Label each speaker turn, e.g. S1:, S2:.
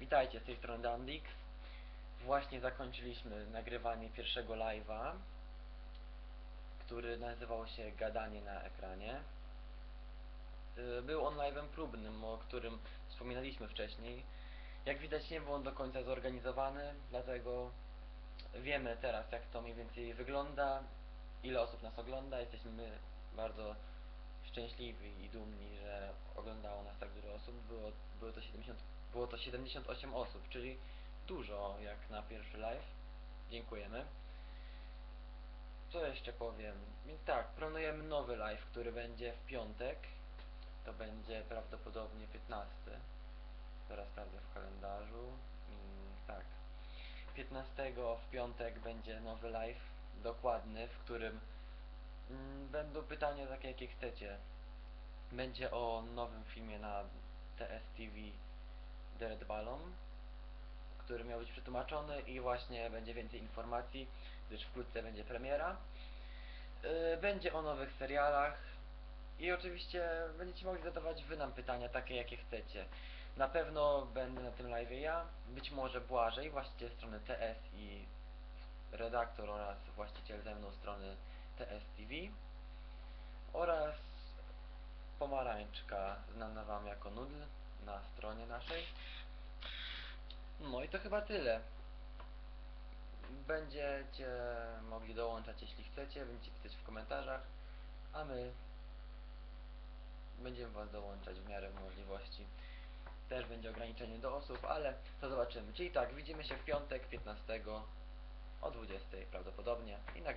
S1: Witajcie, z tej strony Dandix. Właśnie zakończyliśmy nagrywanie pierwszego live'a, który nazywał się Gadanie na ekranie. Y, Był on live'em próbnym, o którym wspominaliśmy wcześniej. Jak widać nie był on do końca zorganizowany, dlatego wiemy teraz jak to mniej więcej wygląda, ile osób nas ogląda. Jesteśmy bardzo szczęśliwi i dumni, że oglądało nas tak dużo osób. Było, było, to 70, było to 78 osób, czyli dużo jak na pierwszy live. Dziękujemy. Co jeszcze powiem? Tak, planujemy nowy live, który będzie w piątek. To będzie prawdopodobnie 15. Teraz sprawdzę w kalendarzu. Tak. 15 w piątek będzie nowy live dokładny, w którym mm, będą pytania takie jakie chcecie. Będzie o nowym filmie na TSTV Red Ballon, który miał być przetłumaczony i właśnie będzie więcej informacji, gdyż wkrótce będzie premiera. Yy, Będzie o nowych serialach i oczywiście będziecie mogli zadawać wy nam pytania takie jakie chcecie. Na pewno będę na tym live ja, być może Błażej, właściciel strony TS i redaktor oraz właściciel ze mną strony TS TV oraz pomarańczka znana wam jako nudl na stronie naszej. No i to chyba tyle. Będziecie mogli dołączać jeśli chcecie, będziecie pisać w komentarzach, a my będziemy was dołączać w miarę możliwości. Też będzie ograniczenie do osób, ale to zobaczymy. Czyli tak, widzimy się w piątek 15 o 20 prawdopodobnie i na.